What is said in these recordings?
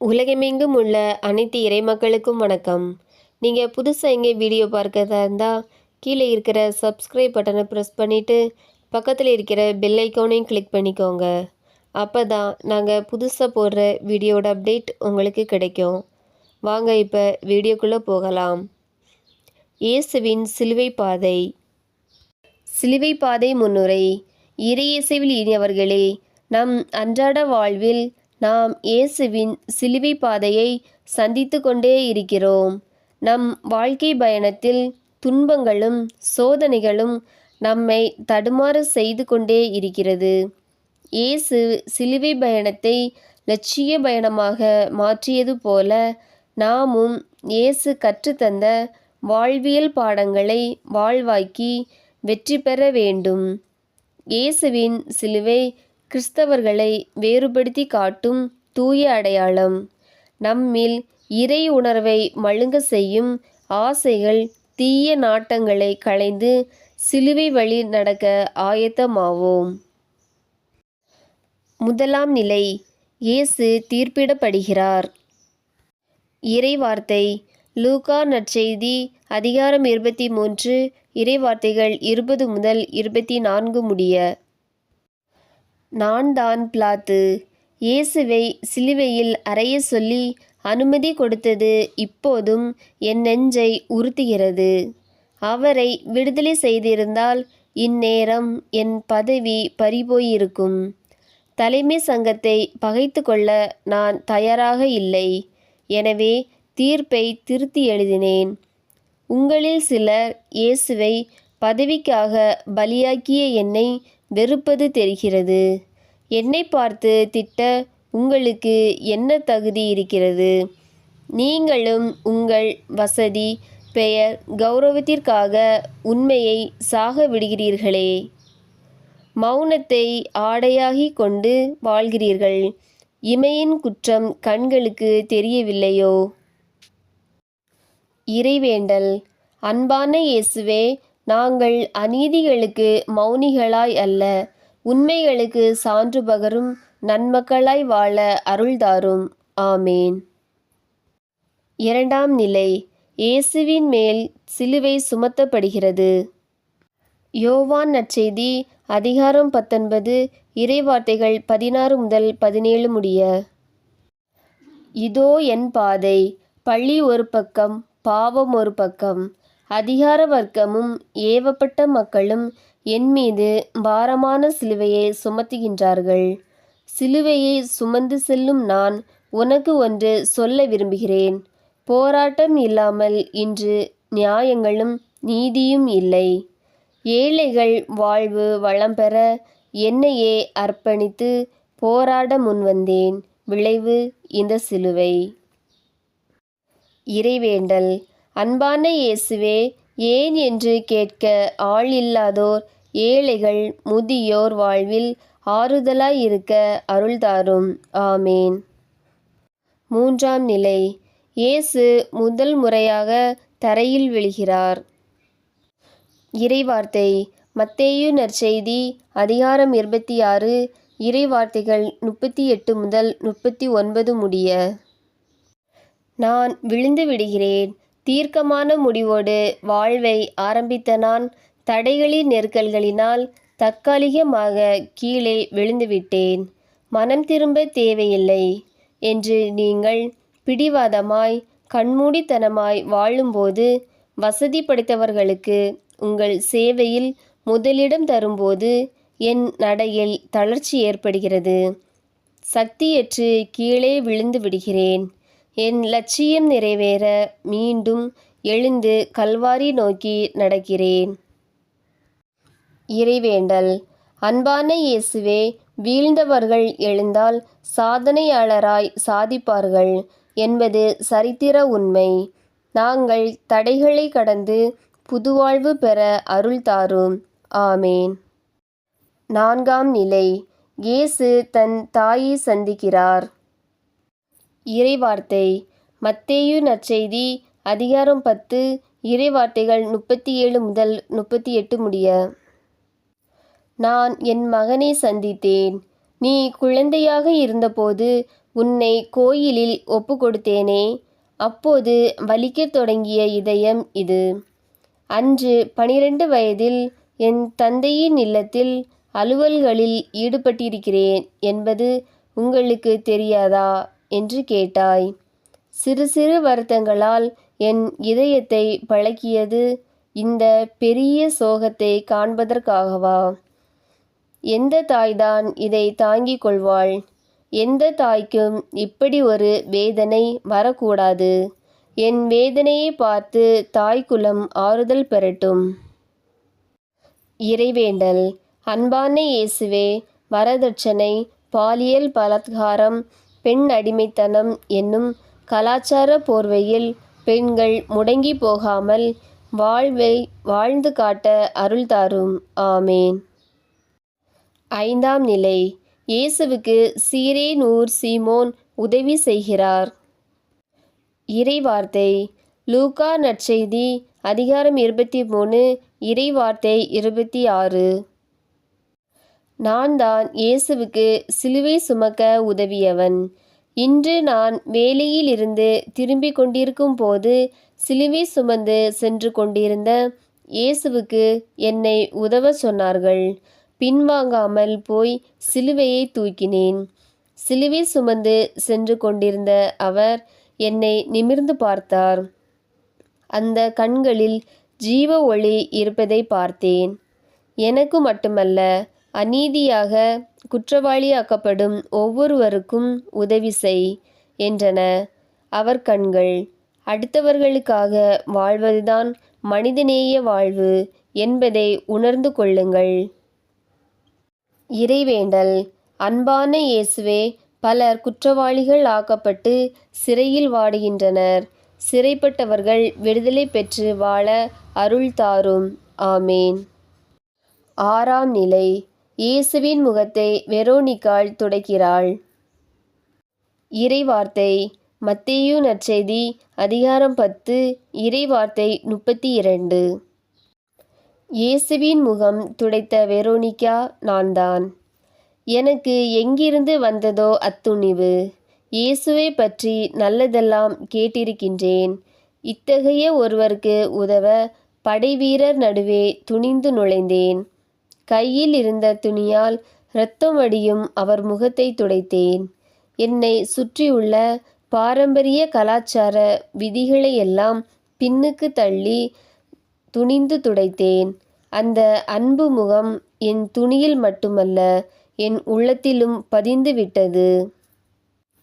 உலகமெங்கும் உள்ள அனைத்து இறைமக்களுக்கும் வணக்கம். நீங்கள் புதுசாக எங்கே வீடியோ பார்க்கறதா இருந்தால் கீழே இருக்கிற சப்ஸ்கிரைப் பட்டனை ப்ரெஸ் பண்ணிவிட்டு பக்கத்தில் இருக்கிற பெல் ஐக்கோனையும் கிளிக் பண்ணிக்கோங்க. அப்போ தான் நாங்கள் புதுசாக போடுற வீடியோட அப்டேட் உங்களுக்கு கிடைக்கும். வாங்க இப்போ வீடியோக்குள்ளே போகலாம். இயேசுவின் சிலுவை பாதை. சிலுவை பாதை முன்னுரை. இறையேசுவில் இனியவர்களே நம் அன்றாட வாழ்வில் நாம் இயேசுவின் சிலுவை பாதையை சந்தித்து கொண்டே இருக்கிறோம். நம் வாழ்க்கை பயணத்தில் துன்பங்களும் சோதனைகளும் நம்மை தடுமாற செய்து கொண்டே இருக்கிறது. இயேசு சிலுவை பயணத்தை லட்சிய பயணமாக மாற்றியது போல நாமும் இயேசு கற்றுத்தந்த வாழ்வியல் பாடங்களை வாழ்வாக்கி வெற்றி பெற வேண்டும். இயேசுவின் சிலுவை கிறிஸ்தவர்களை வேறுபடுத்தி காட்டும் தூய அடையாளம். நம்மில் இறை உணர்வை மழுங்க செய்யும் ஆசைகள் தீய நாட்டங்களை களைந்து சிலுவை வழி நடக்க ஆயத்தமாவோம். முதலாம் நிலை இயேசு தீர்ப்பிடப்படுகிறார். இறைவார்த்தை லூகா நற்செய்தி அதிகாரம் இருபத்தி மூன்று இறைவார்த்தைகள் இருபது முதல் இருபத்தி நான்கு முடிய நான் தான் பிளாத்து. இயேசுவை சிலுவையில் அறைய சொல்லி அனுமதி கொடுத்தது இப்போதும் என் நெஞ்சை உறுத்துகிறது. அவரை விடுதலை செய்திருந்தால் இந்நேரம் என் பதவி பறிபோயிருக்கும். தலைமை சங்கத்தை பகைத்து கொள்ள நான் தயாராக இல்லை. எனவே தீர்ப்பை திருத்தி எழுதினேன். உங்களில் சிலர் இயேசுவை பதவிக்காக பலியாக்கிய என்னை வெறுப்பது தெரிகிறது. என்னை பார்த்து திட்ட உங்களுக்கு என்ன தகுதி இருக்கிறது? நீங்களும் உங்கள் வசதி பெயர் கௌரவத்திற்காக உண்மையை சாக விடுகிறீர்களே. மௌனத்தை ஆடையாகி கொண்டு வாழ்கிறீர்கள். இமையின் குற்றம் கண்களுக்கு தெரியவில்லையோ? இறைவேண்டல். அன்பான இயேசுவே நாங்கள் அநீதிகளுக்கு மௌனிகளாய் அல்ல உண்மைகளுக்கு சான்று பகரும் நன்மக்களாய் வாழ அருள்தாரும். ஆமேன். இரண்டாம் நிலை இயேசுவின் மேல் சிலுவை சுமத்தப்படுகிறது. யோவான் நற்செய்தி அதிகாரம் பத்தொன்பது இறைவார்த்தைகள் பதினாறு முதல் பதினேழு முடிய. இதோ என் பாதை பள்ளி ஒரு பக்கம் பாவம் ஒரு பக்கம். அதிகார வர்க்கமும் ஏவப்பட்ட மக்களும் என் மீது பாரமான சிலுவையை சுமத்துகின்றார்கள். சிலுவையை சுமந்து செல்லும் நான் உனக்கு ஒன்று சொல்ல விரும்புகிறேன். போராட்டம் இல்லாமல் இன்று நியாயங்களும் நீதியும் இல்லை. ஏழைகள் வாழ்வு வளம் பெற என்னையே அர்ப்பணித்து போராட முன்வந்தேன் விளைவு இந்த சிலுவை. இறைவேண்டல். அன்பான இயேசுவே ஏன் என்று கேட்க ஆள் இல்லாதோர் ஏழைகள் முதியோர் வாழ்வில் ஆறுதலாய் இருக்க அருள்தாரும். ஆமேன். மூன்றாம் நிலை இயேசு முதல் முறையாக தரையில் விழுகிறார். இறைவார்த்தை மத்தேயு நற்செய்தி அதிகாரம் இருபத்தி ஆறு இறைவார்த்தைகள் முப்பத்தி எட்டு முதல் முப்பத்தி ஒன்பது முடிய. நான் விழுந்து விடுகிறேன். தீர்க்கமான முடிவோடு வாழ்வை ஆரம்பித்த நான் தடைகளின் நெருக்கல்களினால் தற்காலிகமாக கீழே விழுந்துவிட்டேன். மனம் திரும்ப தேவையில்லை என்று நீங்கள் பிடிவாதமாய் கண்மூடித்தனமாய் வாழும்போது வசதி படைத்தவர்களுக்கு உங்கள் சேவையில் முதலிடம் தரும்போது என் நடையில் தளர்ச்சி ஏற்படுகிறது. சக்தியற்று கீழே விழுந்து விடுகிறேன். என் லட்சியம் நிறைவேற மீண்டும் எழுந்து கல்வாரி நோக்கி நடக்கிறேன். இறைவேண்டல் அன்பான இயேசுவே வீழ்ந்தவர்கள் எழுந்தால் சாதனையாளராய் சாதிப்பார்கள் என்பது சரித்திர உண்மை. நாங்கள் தடைகளை கடந்து புதுவாழ்வு பெற அருள் தாரும். ஆமேன். நான்காம் நிலை இயேசு தன் தாயை சந்திக்கிறார். இறைவார்த்தை. மத்தேயு நற்செய்தி அதிகாரம் பத்து இறைவார்த்தைகள் முப்பத்தி ஏழு முதல் முப்பத்தி எட்டு முடிய. நான் என் மகனை சந்தித்தேன். நீ குழந்தையாக இருந்தபோது உன்னை கோயிலில் ஒப்புக்கொடுத்தேனே. அப்போது வலிக்கத் தொடங்கிய இதயம் இது. அன்று பனிரெண்டு வயதில் என் தந்தையின் இல்லத்தில் அலுவல்களில் ஈடுபட்டிருக்கிறேன் என்பது உங்களுக்கு தெரியாதா? என்று கேட்டாய். சிறு சிறு வருத்தங்களால் என் இதயத்தை பழக்கியது இந்த பெரிய சோகத்தை காண்பதற்காகவா? எந்த தாய்தான் இதை தாங்கிக் கொள்வாள்? எந்த தாய்க்கும் இப்படி ஒரு வேதனை வரக்கூடாது. என் வேதனையை பார்த்து தாய்க்குலம் ஆறுதல் பெறட்டும். இறைவேண்டல். அன்பான இயேசுவே வரதட்சணை பாலியல் பலாத்காரம் பெண் அடிமைத்தனம் என்னும் கலாச்சார போர்வையில் பெண்கள் முடங்கி போகாமல் வாழ்வை வாழ்ந்து காட்ட அருள் தாரும். ஆமேன். ஐந்தாம் நிலை. இயேசுவுக்கு சீரேனூர் சீமோன் உதவி செய்கிறார். இறைவார்த்தை. லூகா நற்செய்தி அதிகாரம் இருபத்தி மூணு இறைவார்த்தை இருபத்தி ஆறு. நான் தான் இயேசுவுக்கு சிலுவை சுமக்க உதவியவன். இன்று நான் வேலையிலிருந்து திரும்பிக் கொண்டிருக்கும் போது சிலுவை சுமந்து சென்று கொண்டிருந்த இயேசுவுக்கு என்னை உதவ சொன்னார்கள். பின்வாங்காமல் போய் சிலுவையை தூக்கினேன். சிலுவை சுமந்து சென்று கொண்டிருந்த அவர் என்னை நிமிர்ந்து பார்த்தார். அந்த கண்களில் ஜீவ ஒளி இருப்பதை பார்த்தேன். எனக்கு மட்டுமல்ல அநீதியாக குற்றவாளியாக்கப்படும் ஒவ்வொருவருக்கும் உதவி செய் என்றன. அவர் கண்கள் அடுத்தவர்களுக்காக வாழ்வதுதான் மனிதநேய வாழ்வு என்பதை உணர்ந்து கொள்ளுங்கள். இறைவேண்டல். அன்பான இயேசுவே பலர் குற்றவாளிகள் ஆக்கப்பட்டு சிறையில் வாடுகின்றனர். சிறைப்பட்டவர்கள் விடுதலை பெற்று வாழ அருள் தாரும். ஆமேன். ஆறாம் நிலை. இயேசுவின் முகத்தை வெரோனிக்காள் துடைக்கிறாள். இறைவார்த்தை மத்தேயு நற்செய்தி அதிகாரம் பத்து இறைவார்த்தை முப்பத்தி இரண்டு இயேசுவின் முகம் துடைத்த வெரோனிக்கா நான்தான். எனக்கு எங்கிருந்து வந்ததோ அத்துணிவு. இயேசுவை பற்றி நல்லதெல்லாம் கேட்டிருக்கின்றேன். இத்தகைய ஒருவருக்கு உதவ படைவீரர் நடுவே துணிந்து நுழைந்தேன். கையில் இருந்த துணியால் இரத்தம் அவர் முகத்தை துடைத்தேன். என்னை சுற்றியுள்ள பாரம்பரிய கலாச்சார விதிகளையெல்லாம் பின்னுக்கு தள்ளி துணிந்து துடைத்தேன். அந்த அன்பு முகம் என் துணியில் மட்டுமல்ல என் உள்ளத்திலும் பதிந்து விட்டது.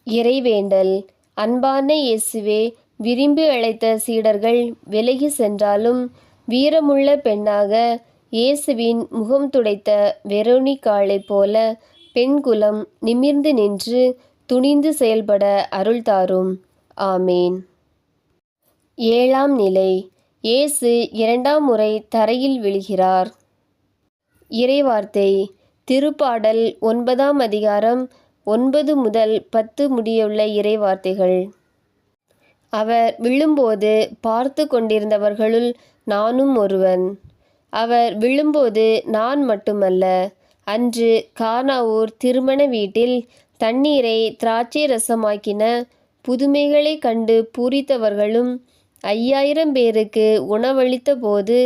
இறைவேண்டல். அன்பான இயேசுவே விரும்பி அழைத்த சீடர்கள் விலகி சென்றாலும் வீரமுள்ள பெண்ணாக இயேசுவின் முகம் துடைத்த வெரோனிக்காளைப் போல பெண்குலம் நிமிர்ந்து நின்று துணிந்து செயல்பட அருள் தாரும். ஆமேன். ஏழாம் நிலை. இயேசு இரண்டாம் முறை தரையில் விழுகிறார். இறைவார்த்தை. திருப்பாடல் ஒன்பதாம் அதிகாரம் ஒன்பது முதல் பத்து முடியுள்ள இறைவார்த்தைகள். அவர் விழும்போது பார்த்து கொண்டிருந்தவர்களுள் நானும் ஒருவன். அவர் விழும்போது நான் மட்டுமல்ல. அன்று கானாவூர் திருமண வீட்டில் தண்ணீரை திராட்சை ரசமாக்கின புதுமைகளை கண்டு பூரித்தவர்களும் ஐயாயிரம் பேருக்கு உணவளித்த போது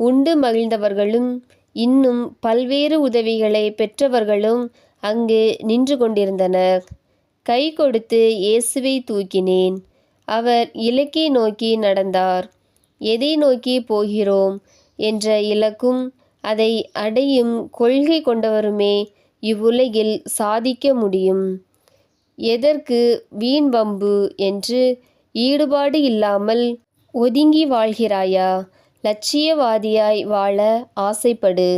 உண்டு மகிழ்ந்தவர்களும் இன்னும் பல்வேறு உதவிகளை பெற்றவர்களும் அங்கு நின்று கொண்டிருந்தனர். கை கொடுத்து இயேசுவை தூக்கினேன். அவர் இலக்கை நோக்கி நடந்தார். எதை நோக்கி போகிறோம்? என்ற இலக்கும் அதை அடையும் கொள்கை கொண்டவருமே இவ்வுலகில் சாதிக்க முடியும். எதற்கு வீண் வம்பு என்று ஈடுபாடு இல்லாமல் ஒதுங்கி வாழ்கிறாயா? லட்சியவாதியாய் வாழ ஆசைப்படு.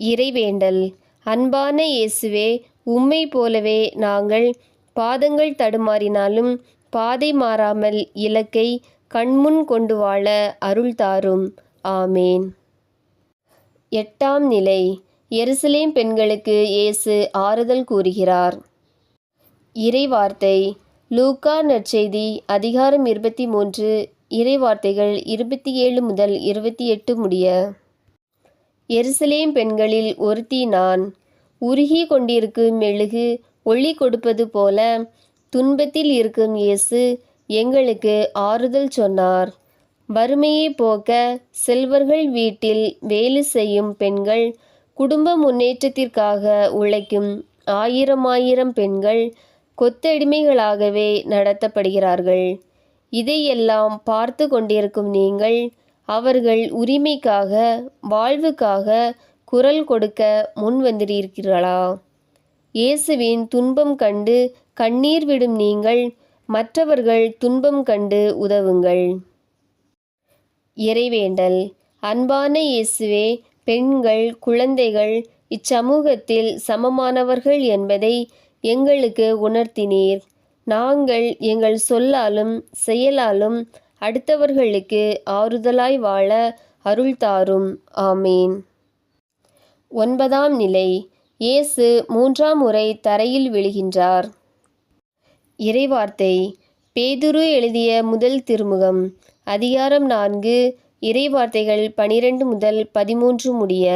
இறைவேண்டல். அன்பான இயேசுவே உம்மை போலவே நாங்கள் பாதங்கள் தடுமாறினாலும் பாதை மாறாமல் இலக்கை கண்முன் கொண்டு வாழ அருள் தாரும். ஆமேன். எட்டாம் நிலை. எருசலேம் பெண்களுக்கு இயேசு ஆறுதல் கூறுகிறார். இறைவார்த்தை. லூக்கா நற்செய்தி அதிகாரம் இருபத்தி மூன்று இறைவார்த்தைகள் இருபத்தி ஏழு முதல் இருபத்தி எட்டு முடிய. எருசலேம் பெண்களில் ஒருத்தி நான். உருகி கொண்டிருக்கும் மெழுகு ஒளி கொடுப்பது போல துன்பத்தில் இருக்கும் இயேசு எங்களுக்கு ஆறுதல் சொன்னார். வறுமையை போக்க செல்வர்கள் வீட்டில் வேலை செய்யும் பெண்கள் குடும்ப முன்னேற்றத்திற்காக உழைக்கும் ஆயிரம் ஆயிரம் பெண்கள் கொத்தடிமைகளாகவே நடத்தப்படுகிறார்கள். இதையெல்லாம் பார்த்து கொண்டிருக்கும் நீங்கள் அவர்கள் உரிமைக்காக வாழ்வுக்காக குரல் கொடுக்க முன் வந்திருக்கிறீர்களா? இயேசுவின் துன்பம் கண்டு கண்ணீர் விடும் நீங்கள் மற்றவர்கள் துன்பம் கண்டு உதவுங்கள். இறைவேண்டல். அன்பான இயேசுவே பெண்கள் குழந்தைகள் இச்சமூகத்தில் சமமானவர்கள் என்பதை எங்களுக்கு உணர்த்தினீர். நாங்கள் எங்கள் சொல்லாலும் செயலாலும் அடுத்தவர்களுக்கு ஆறுதலாய் வாழ அருள் தாரும். ஆமீன். ஒன்பதாம் நிலை. இயேசு மூன்றாம் முறை தரையில் விழுகின்றார். இறைவார்த்தை. பேதுரு எழுதிய முதல் திருமுகம். அதிகாரம் நான்கு. இறைவார்த்தைகள் பனிரெண்டு முதல் பதிமூன்று முடிய.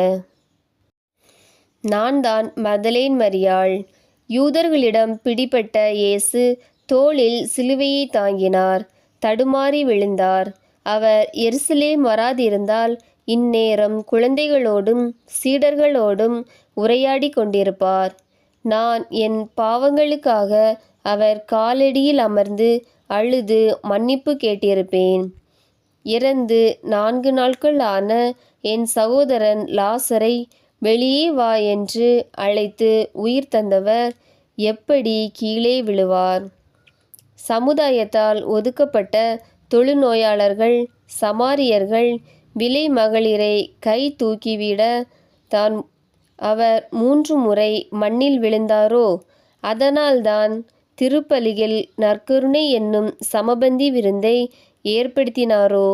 நான் தான் மதலேன் மரியாள். யூதர்களிடம் பிடிபட்ட இயேசு தோளில் சிலுவையை தாங்கினார். தடுமாறி விழுந்தார். அவர் எரிசிலே வராதிருந்தால் இந்நேரம் குழந்தைகளோடும் சீடர்களோடும் உரையாடி கொண்டிருப்பார். நான் என் பாவங்களுக்காக அவர் காலடியில் அமர்ந்து அழுது மன்னிப்பு கேட்டிருப்பேன். இறந்து நான்கு நாட்கள் ஆன என் சகோதரன் லாசரை வெளியே வா என்று அழைத்து உயிர் தந்தவர் எப்படி கீழே விழுவார்? சமுதாயத்தால் ஒதுக்கப்பட்ட தொழுநோயாளர்கள் சமாரியர்கள் விலை மகளிரை கை தூக்கிவிட தான் அவர் மூன்று முறை மண்ணில் விழுந்தாரோ? அதனால்தான் திருப்பலியில் நற்கருணை என்னும் சமபந்தி விருந்தை ஏற்படுத்தினாரோ?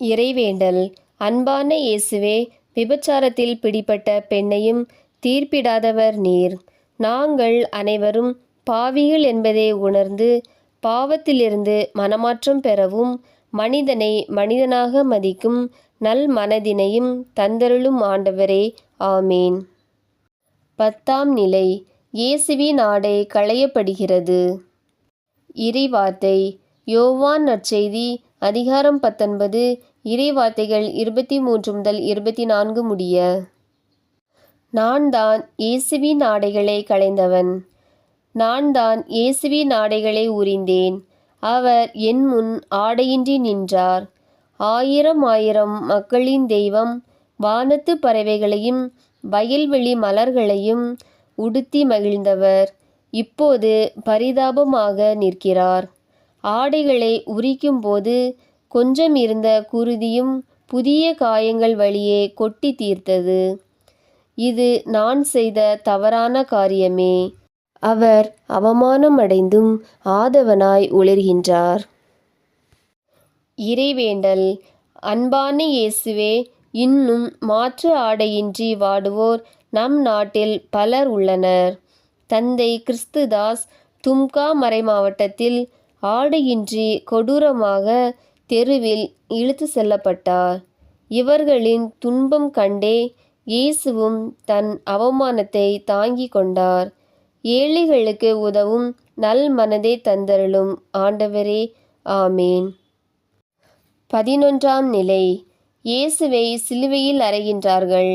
இறைவேண்டல் அன்பான இயேசுவே விபச்சாரத்தில் பிடிபட்ட பெண்ணையும் தீர்ப்பிடாதவர் நீர். நாங்கள் அனைவரும் பாவிகள் என்பதை உணர்ந்து பாவத்திலிருந்து மனமாற்றம் பெறவும் மனிதனை மனிதனாக மதிக்கும் நல் மனதினையும் தந்தருளும் ஆண்டவரே. ஆமீன். பத்தாம் நிலை இயேசுவின் ஆடை களையப்படுகிறது. இறைவார்த்தை. யோவான் நற்செய்தி அதிகாரம் பத்தொன்பது இறைவார்த்தைகள் இருபத்தி மூன்று முதல் இருபத்தி நான்கு முடிய. நான் தான் இயேசுவின் ஆடைகளை களைந்தவன். நான் தான் இயேசுவின் ஆடைகளை உறிந்தேன் அவர் என் முன் ஆடையின்றி நின்றார். ஆயிரம் ஆயிரம் மக்களின் தெய்வம் வானத்து பறவைகளையும் வயல்வெளி மலர்களையும் உடுத்தி மகிழ்ந்தவர். இப்போது பரிதாபமாக நிற்கிறார். ஆடைகளை உரிக்கும்போது கொஞ்சம் இருந்த குருதியும் புதிய காயங்கள் வழியே கொட்டி தீர்த்தது. இது நான் செய்த தவறான காரியமே. அவர் அவமானமடைந்தும் ஆதவனாய் உளர்கின்றார். இறைவேண்டல். அன்பான இயேசுவே இன்னும் மாற்று ஆடையின்றி வாடுவோர் நம் நாட்டில் பலர் உள்ளனர். தந்தை கிறிஸ்துதாஸ் தும்கா மறை மாவட்டத்தில் ஆடையின்றி கொடூரமாக தெருவில் இழுத்து செல்லப்பட்டார். இவர்களின் துன்பம் கண்டே இயேசுவும் தன் அவமானத்தை தாங்கிக் கொண்டார். ஏழைகளுக்கு உதவும் நல் மனதை தந்தருளும் ஆண்டவரே ஆமேன். பதினொன்றாம் நிலை. இயேசுவை சிலுவையில் அறைகின்றார்கள்.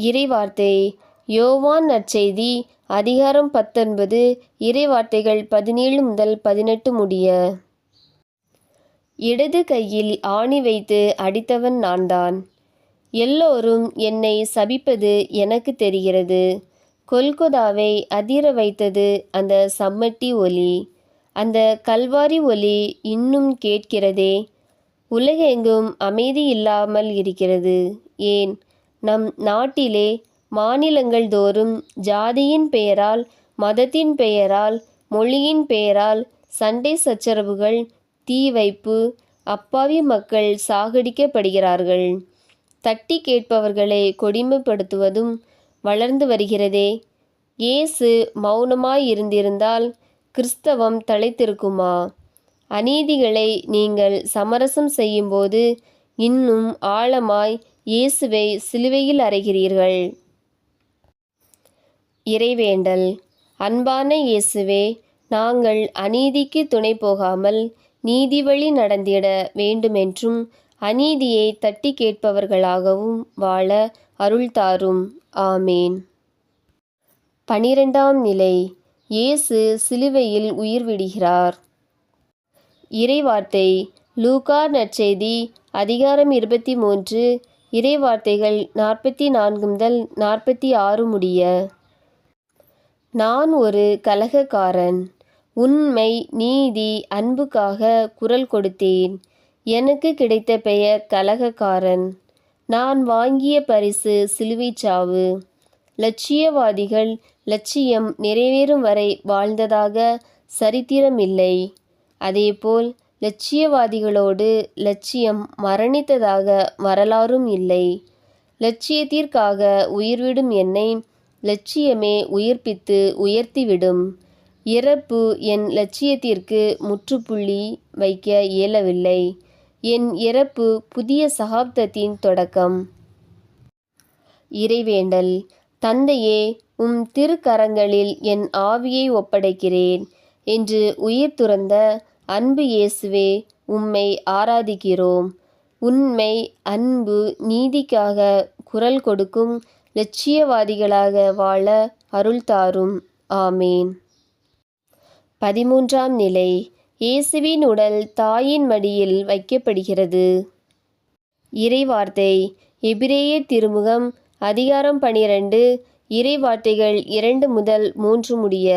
இறைவார்த்தை. யோவான் நற்செய்தி அதிகாரம் பத்தொன்பது இறைவார்த்தைகள் பதினேழு முதல் பதினெட்டு முடிய. இடது கையில் ஆணி வைத்து அடித்தவன் நான்தான். எல்லோரும் என்னை சபிப்பது எனக்கு தெரிகிறது. கொல்கொதாவை அதிர வைத்தது அந்த சம்மட்டி ஒலி. அந்த கல்வாரி ஒலி இன்னும் கேட்கிறதே. உலகெங்கும் அமைதி இல்லாமல் இருக்கிறது. ஏன்? நம் நாட்டிலே மாநிலங்கள் தோறும் ஜாதியின் பெயரால் மதத்தின் பெயரால் மொழியின் பெயரால் சண்டை சச்சரவுகள் தீ வைப்பு அப்பாவி மக்கள் சாகடிக்கப்படுகிறார்கள். தட்டி கேட்பவர்களை கொடுமைப்படுத்துவதும் வளர்ந்து வருகிறதே. இயேசு மௌனமாய் இருந்திருந்தால் கிறிஸ்தவம் தழைத்திருக்குமா அநீதிகளை நீங்கள் சமரசம் செய்யும்போது இன்னும் ஆழமாய் இயேசுவை சிலுவையில் அறைகிறீர்கள். இறைவேண்டல். அன்பான இயேசுவே நாங்கள் அநீதிக்கு துணை போகாமல் நீதி வழி நடந்திட வேண்டுமென்றும் அநீதியை தட்டி கேட்பவர்களாகவும் வாழ அருள்தாரும். ஆமேன். பனிரெண்டாம் நிலை. இயேசு சிலுவையில் உயிர் விடுகிறார். இறைவார்த்தை. லூகா நற்செய்தி அதிகாரம் இருபத்தி மூன்று இறைவார்த்தைகள் நாற்பத்தி நான்கு முதல் நாற்பத்தி ஆறு முடிய. நான் ஒரு கலகக்காரன். உண்மை நீதி அன்புக்காக குரல் கொடுத்தேன். எனக்கு கிடைத்த பெயர் கலகக்காரன். நான் வாங்கிய பரிசு சிலுவைச் சாவு. லட்சியவாதிகள் லட்சியம் நிறைவேறும் வரை வாழ்ந்ததாக சரித்திரமில்லை. அதேபோல் லட்சியவாதிகளோடு லட்சியம் மரணித்ததாக வரலாறும் இல்லை. லட்சியத்திற்காக உயிர்விடும் என்னை லட்சியமே உயிர்ப்பித்து உயர்த்திவிடும். இறப்பு என் லட்சியத்திற்கு முற்றுப்புள்ளி வைக்க இயலவில்லை. என் இறப்பு புதிய சகாப்தத்தின் தொடக்கம். இறைவேண்டல் தந்தையே உம் திருக்கரங்களில் என் ஆவியை ஒப்படைக்கிறேன் என்று உயிர் துறந்த அன்பு இயேசுவே உம்மை ஆராதிக்கிறோம். உண்மை அன்பு நீதிக்காக குரல் கொடுக்கும் லட்சியவாதிகளாக வாழ அருள் தாரும். ஆமேன். பதிமூன்றாம் நிலை. இயேசுவின் உடல் தாயின் மடியில் வைக்கப்படுகிறது. இறைவார்த்தை. எபிரேய திருமுகம் அதிகாரம் பனிரெண்டு. இறைவார்த்தைகள் இரண்டு முதல் மூன்று முடிய.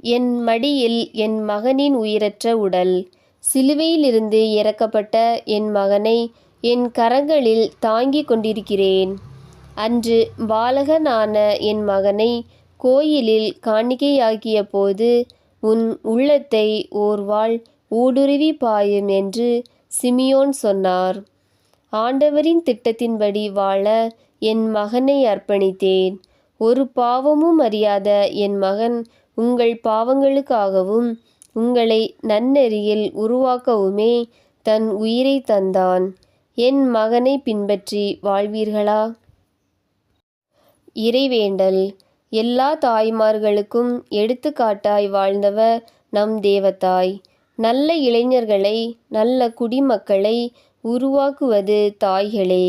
என் மடியில் என் மகனின் உயிரற்ற உடல். சிலுவையிலிருந்து இறக்கப்பட்ட என் மகனை என் கரங்களில் தாங்கிக் கொண்டிருக்கிறேன். அன்று பாலகனான என் மகனை கோயிலில் காணிக்கையாக்கிய போது உன் உள்ளத்தை ஓர்வாள் ஊடுருவி பாயும் என்று சிமியோன் சொன்னார். ஆண்டவரின் திட்டத்தின்படி வாழ என் மகனை அர்ப்பணித்தேன். ஒரு பாவமும் அறியாத என் மகன் உங்கள் பாவங்களுக்காகவும் உங்களை நன்னெறியில் உருவாக்கவுமே தன் உயிரை தந்தான். என் மகனை பின்பற்றி வாழ்வீர்களா? இறைவேண்டல். எல்லா தாய்மார்களுக்கும் எடுத்துக்காட்டாய் வாழ்ந்தவர் நம் தேவதாய். நல்ல இளைஞர்களை நல்ல குடிமக்களை உருவாக்குவது தாய்களே.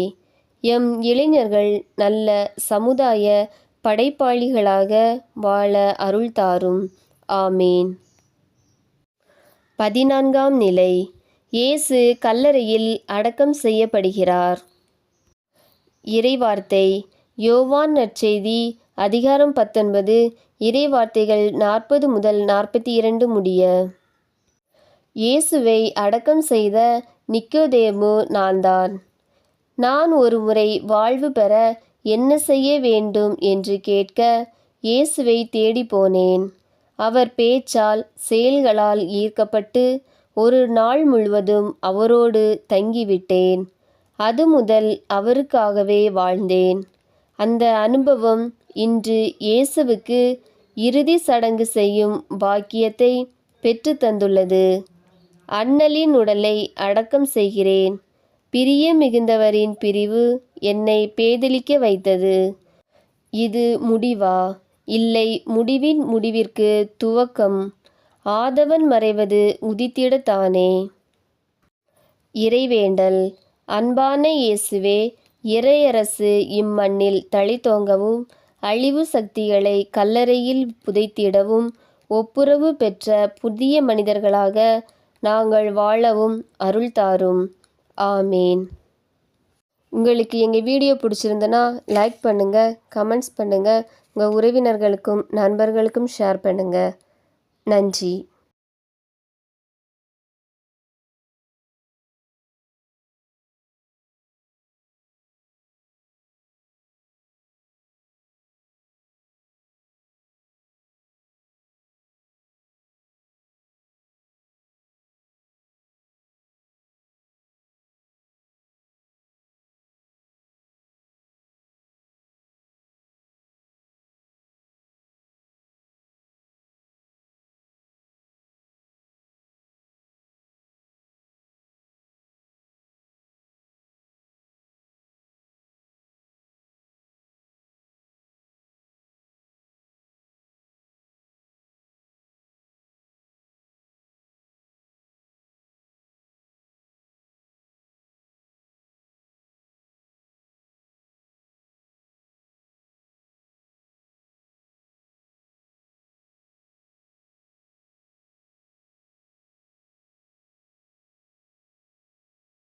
எம் இளைஞர்கள் நல்ல சமுதாய படைப்பாளிகளாக வாழ அருள் தாரும். ஆமேன். பதினான்காம் நிலை. இயேசு கல்லறையில் அடக்கம் செய்யப்படுகிறார். இறைவார்த்தை. யோவான் நற்செய்தி அதிகாரம் பத்தொன்பது இறைவார்த்தைகள் நாற்பது முதல் நாற்பத்தி இரண்டு முடிய. இயேசுவை அடக்கம் செய்த நிக்கோதேமு நான்தான். நான் ஒரு முறை வாழ்வு பெற என்ன செய்ய வேண்டும் என்று கேட்க இயேசுவை தேடி போனேன். அவர் பேச்சால் செயல்களால் ஈர்க்கப்பட்டு ஒரு நாள் முழுவதும் அவரோடு தங்கிவிட்டேன். அது முதல் அவருக்காகவே வாழ்ந்தேன். அந்த அனுபவம் இன்று இயேசுவுக்கு இறுதி சடங்கு செய்யும் பாக்கியத்தை பெற்று தந்துள்ளது. அண்ணலின் உடலை அடக்கம் செய்கிறேன். பிரிய மிகுந்தவரின் பிரிவு என்னை பேதலிக்க வைத்தது. இது முடிவா? இல்லை முடிவின் முடிவிற்கு துவக்கம். ஆதவன் மறைவது உதித்திடத்தானே இறைவேண்டல். அன்பான இயேசுவே இறையரசு இம்மண்ணில் தழைத்தோங்கவும் அழிவு சக்திகளை கல்லறையில் புதைத்திடவும் ஒப்புரவு பெற்ற புதிய மனிதர்களாக நாங்கள் வாழவும் அருள் தாரும் ஆமேன். உங்களுக்கு எங்கள் வீடியோ பிடிச்சிருந்தனா லைக் பண்ணுங்கள் கமெண்ட்ஸ் பண்ணுங்கள் உங்கள் உறவினர்களுக்கும் நண்பர்களுக்கும் ஷேர் பண்ணுங்கள் நன்றி.